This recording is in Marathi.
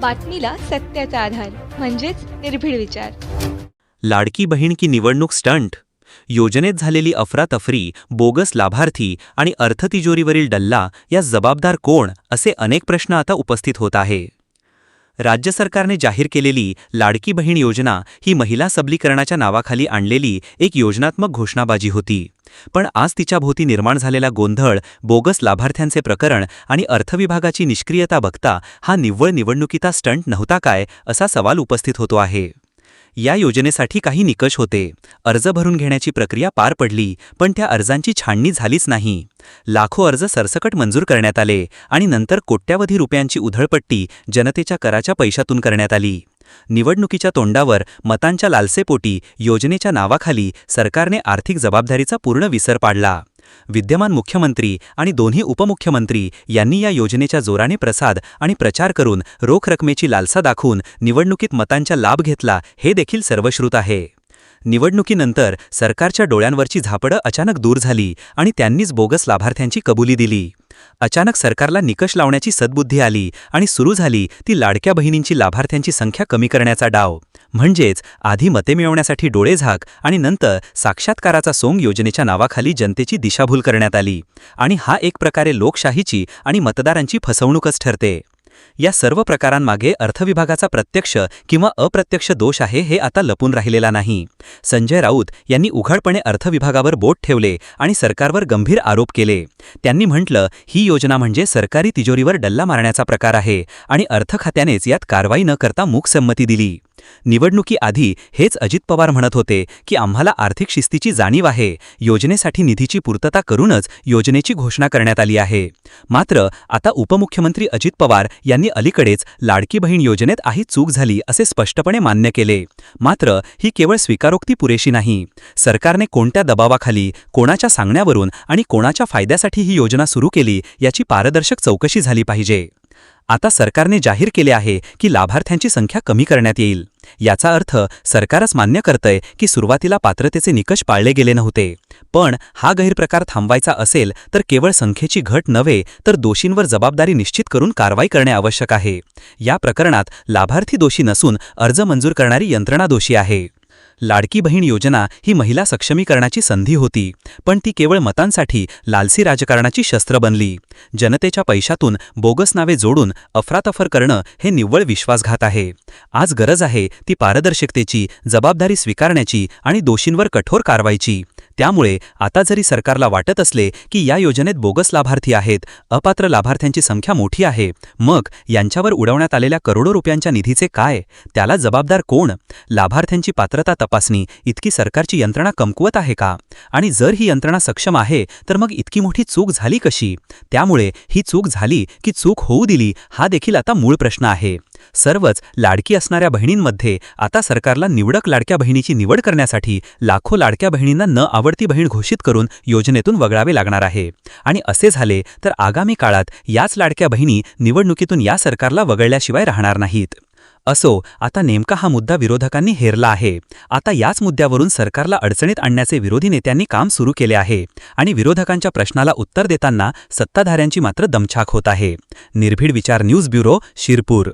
बातमीला सत्याचा आधार म्हणजेच निर्भीड विचार. लाडकी बहीण की निवडणूक स्टंट योजनेत झालेली अफरातफरी बोगस लाभार्थी आणि अर्थतिजोरीवरील डल्ला या जबाबदार कोण असे अनेक प्रश्न आता उपस्थित होत आहे. राज्य सरकारने जाहीर केलेली लाडकी बहीण योजना ही महिला सबलीकरणाच्या नावाखाली आणलेली एक योजनात्मक घोषणाबाजी होती. पण आज तिच्या भोवती निर्माण झालेला गोंधळ बोगस लाभार्थ्यांचे प्रकरण आणि अर्थविभागाची निष्क्रियता बघता हा निव्वळ निवडणुकीचा स्टंट नव्हता काय असा सवाल उपस्थित होतो आहे. या योजनेसाठी काही निकष होते. अर्ज भरून घेण्याची प्रक्रिया पार पडली पण त्या अर्जांची छाणणी झालीच नाही. लाखो अर्ज सरसकट मंजूर करण्यात आले आणि नंतर कोट्यावधी रुपयांची उधळपट्टी जनतेच्या कराच्या पैशातून करण्यात आली. निवडणुकीच्या तोंडावर मतांच्या लालसेपोटी योजनेच्या नावाखाली सरकारने आर्थिक जबाबदारीचा पूर्ण विसर पाडला. विद्यमान मुख्यमंत्री आणि दोन्ही उपमुख्यमंत्री यांनी या योजनेच्या जोराने प्रसाद आणि प्रचार करून रोख रकमेची लालसा दाखवून निवडणुकीत मतांचा लाभ घेतला हे देखील सर्वश्रुत आहे. निवडणुकीनंतर सरकारच्या डोळ्यांवरची झापडं अचानक दूर झाली आणि त्यांनीच बोगस लाभार्थ्यांची कबुली दिली. अचानक सरकारला निकष लावण्याची सद्बुद्धी आली आणि सुरू झाली ती लाडक्या बहिणींची लाभार्थ्यांची संख्या कमी करण्याचा डाव. म्हणजेच आधी मते मिळवण्यासाठी डोळेझाक आणि नंतर साक्षात्काराचा सोंग योजनेच्या नावाखाली जनतेची दिशाभूल करण्यात आली. आणि हा एक प्रकारे लोकशाहीची आणि मतदारांची फसवणूकच ठरते. या सर्व प्रकारांमागे अर्थविभागाचा प्रत्यक्ष किंवा अप्रत्यक्ष दोष आहे हे आता लपून राहिलेला नाही. संजय राऊत यांनी उघडपणे अर्थविभागावर बोट ठेवले आणि सरकारवर गंभीर आरोप केले. त्यांनी म्हटलं ही योजना म्हणजे सरकारी तिजोरीवर डल्ला मारण्याचा प्रकार आहे आणि अर्थ खात्यानेच यात कारवाई न करता मूकसंमती दिली. निवडणुकीआधी हेच अजित पवार म्हणत होते की आम्हाला आर्थिक शिस्तीची जाणीव आहे योजनेसाठी निधीची पूर्तता करूनच योजनेची घोषणा करण्यात आली आहे. मात्र आता उपमुख्यमंत्री अजित पवार यांनी अलीकडेच लाडकी बहीण योजनेत काही चूक झाली असे स्पष्टपणे मान्य केले. मात्र ही केवळ स्वीकारोक्ती पुरेशी नाही. सरकारने कोणत्या दबावाखाली कोणाच्या सांगण्यावरून आणि कोणाच्या फायद्यासाठी ही योजना सुरू केली याची पारदर्शक चौकशी झाली पाहिजे. आता सरकारने जाहीर केले आहे की लाभार्थ्यांची संख्या कमी करण्यात येईल. याचा अर्थ सरकारच मान्य करतंय की सुरुवातीला पात्रतेचे निकष पाळले गेले नव्हते. पण हा गैरप्रकार थांबवायचा असेल तर केवळ संख्येची घट नव्हे तर दोषींवर जबाबदारी निश्चित करून कारवाई करणे आवश्यक आहे. या प्रकरणात लाभार्थी दोषी नसून अर्ज मंजूर करणारी यंत्रणा दोषी आहे. लाडकी बहीण योजना ही महिला सक्षमीकरणाची संधी होती पण ती केवळ मतांसाठी लालसी राजकारणाची शस्त्र बनली. जनतेच्या पैशातून बोगस नावे जोडून अफरातफर करणं हे निव्वळ विश्वासघात आहे. आज गरज आहे ती पारदर्शकतेची जबाबदारी स्वीकारण्याची आणि दोषींवर कठोर कारवाईची. त्यामुळे आता जरी सरकारला वाटत असले की या योजनेत बोगस लाभार्थी आहेत अपात्र लाभार्थ्यांची संख्या मोठी आहे मग यांच्यावर उडवण्यात आलेल्या करोडो रुपयांच्या निधीचे काय? त्याला जबाबदार कोण? लाभार्थ्यांची पात्रता तपासणी इतकी सरकारची यंत्रणा कमकुवत आहे का? आणि जर ही यंत्रणा सक्षम आहे तर मग इतकी मोठी चूक झाली कशी? त्यामुळे ही चूक झाली की चूक होऊ दिली हा देखील आता मूळ प्रश्न आहे. सर्वच लाडकी असणाऱ्या बहिणींमध्ये आता सरकारला निवडक लाडक्या बहिणीची निवड करण्यासाठी लाखो लाडक्या बहिणींना न आवडती बहीण घोषित करून योजनेतून वगळावे लागणार आहे. आणि असे झाले तर आगामी काळात याच लाडक्या बहिणी निवडणुकीतून या सरकारला वगळल्याशिवाय राहणार नाहीत. असो आता नेमका हा मुद्दा विरोधकांनी हेरला आहे. आता याच मुद्द्यावरून सरकारला अडचणीत आणण्याचे विरोधी नेत्यांनी काम सुरू केले आहे आणि विरोधकांच्या प्रश्नाला उत्तर देताना सत्ताधाऱ्यांची मात्र दमछाक होत आहे. निर्भीड विचार न्यूज ब्युरो शिरपूर.